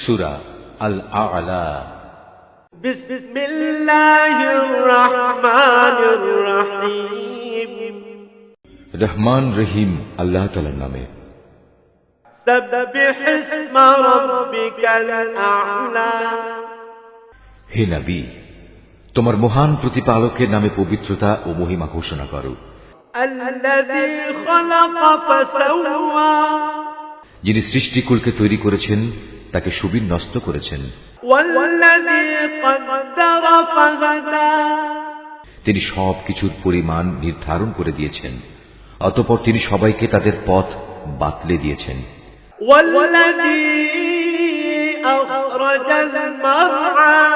সুরা আল আলা بسم الله الرحمن الرحيم রহমান রহিম আল্লাহ তালার নামে سبح اسم ربك الأعلى হে নবী তোমার মহান প্রতিপালকের নামে পবিত্রতা ও মহিমা ঘোষণা করো الذي خلق فسوى যিনি সৃষ্টিকুলকে তৈরি করেছেন তাকে সুবিন্যস্ত করেছেন والذي قدر فهدى তিনি সব কিছুর পরিমাণ নির্ধারণ করে দিয়েছেন অতপর তিনি সবাইকে তাদের পথ বাতলে দিয়েছেন والذي أخرج المرعى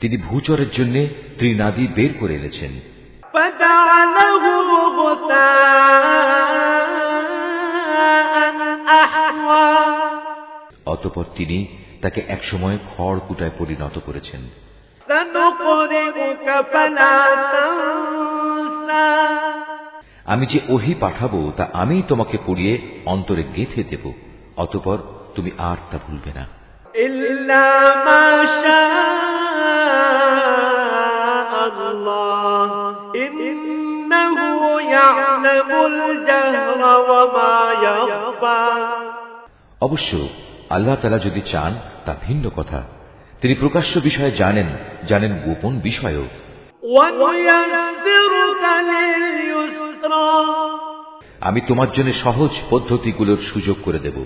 তিনি ভূচরের জন্য ত্রিনাদি বের করে এনেছেন فجعله غثاء অতপর তিনি তাকে একসময় খড় কুটায় পরিণত করেছেন। আমি যে ওহি পাঠাবো তা আমি তোমাকে পড়িয়ে অন্তরে গেঁথে দেব অতপর তুমি আর তা ভুলবে না। অবশ্য আল্লাহ তালা যদি চান তা ভিন্ন কথা। তিনি প্রকাশ্য বিষয়ে জানেন জানেন গোপন বিষয়ও। আমি তোমার জন্য সহজ পদ্ধতিগুলোর সুযোগ করে দেব।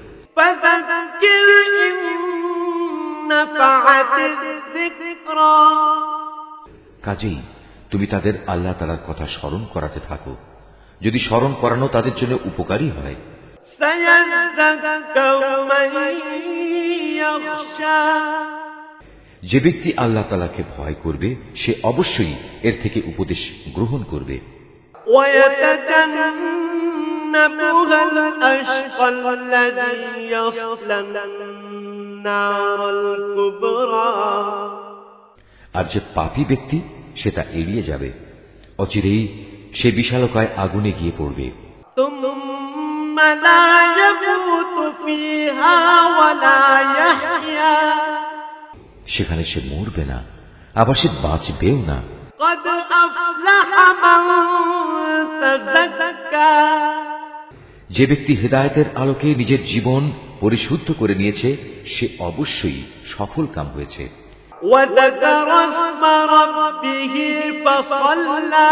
কাজেই তুমি তাদের আল্লাহ তালার কথা স্মরণ করাতে থাকো। যদি স্মরণ করানো তাদের জন্য উপকারী হয় যে ব্যক্তি আল্লাহ তালাকে ভয় করবে, সে অবশ্যই এর থেকে উপদেশ গ্রহণ করবে। আর যে পাপি ব্যক্তি, সে তা এড়িয়ে যাবে, অচিরেই সে বিশালকায় আগুনে গিয়ে পড়বে। ثم لا يموت فيها ولا يحيا সেখানে সে মরবে না আবার সে বাঁচবেও না قد أفلح من تزكى যে ব্যক্তি হেদায়তের আলোকে নিজের জীবন পরিশুদ্ধ করে নিয়েছে সে অবশ্যই সফল কাম হয়েছে وذكر اسم ربه فصلى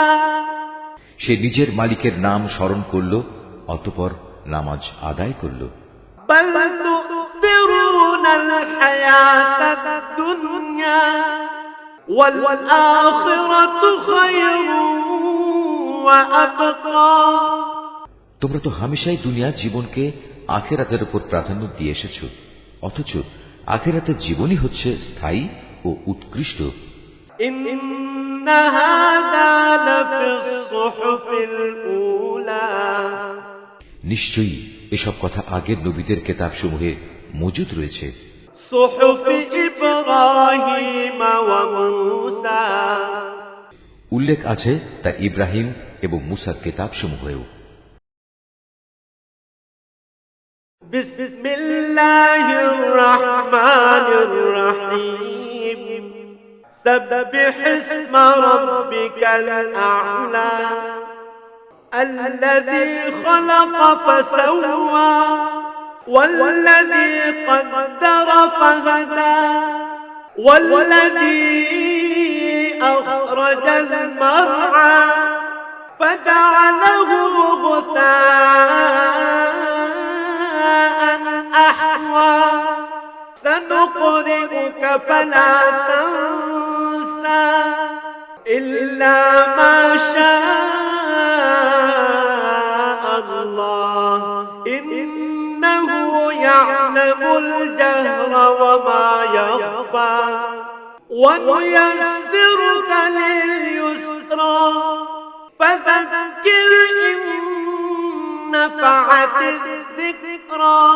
সে নিজের মালিকের নাম স্মরণ করল অতপর নামাজ আদায় করল। তোমরা তো হামেশাই দুনিয়ার জীবনকে আখেরাতের উপর প্রাধান্য দিয়ে এসেছ অথচ আখেরাতের জীবনই হচ্ছে স্থায়ী ও উৎকৃষ্ট। ইন্দা নিশ্চয়ই এসব কথা আগের নবীদের কেতাবসমূহে মজুদ রয়েছে صحف إبراهيم وموسى উল্লেখ আছে তা ইব্রাহিম এবং মুসার কেতাবসমূহেও بسم الله الرحمن الرحيم سبح اسم ربك الأعلى الذي خلق فسوى والذي قدر فهدى والذي أخرج المرعى فجعله غثاء أحوى سنقرئك فلا تنسى إلا ما شاء الله. إنه يعلم الجهر وما يخفى. ونيسرك لليسرى. فذكر إن نفعت الذكرى.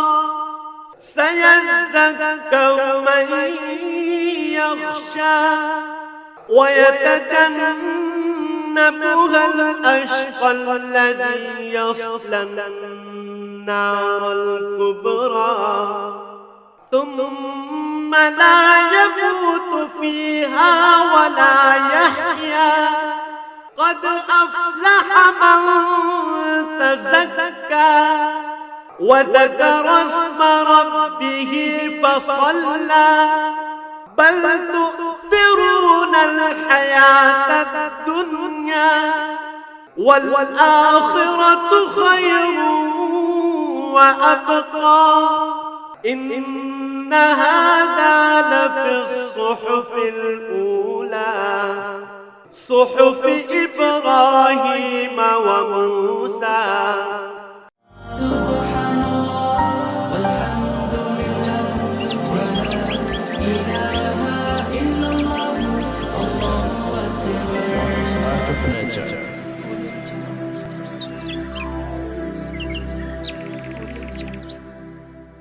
سيذكر من يخشى. ويتجنبها الأشقى الذي يصلى النار الكبرى. ثم لا يموت فيها ولا يحيا. قد أفلح من تزكى. وذكر اسم ربه فصلى. بل تؤثرون الحياة الدنيا والآخرة خير وأبقى. إن هذا لفي الصحف الأولى. صحف إبراهيم وموسى. of nature.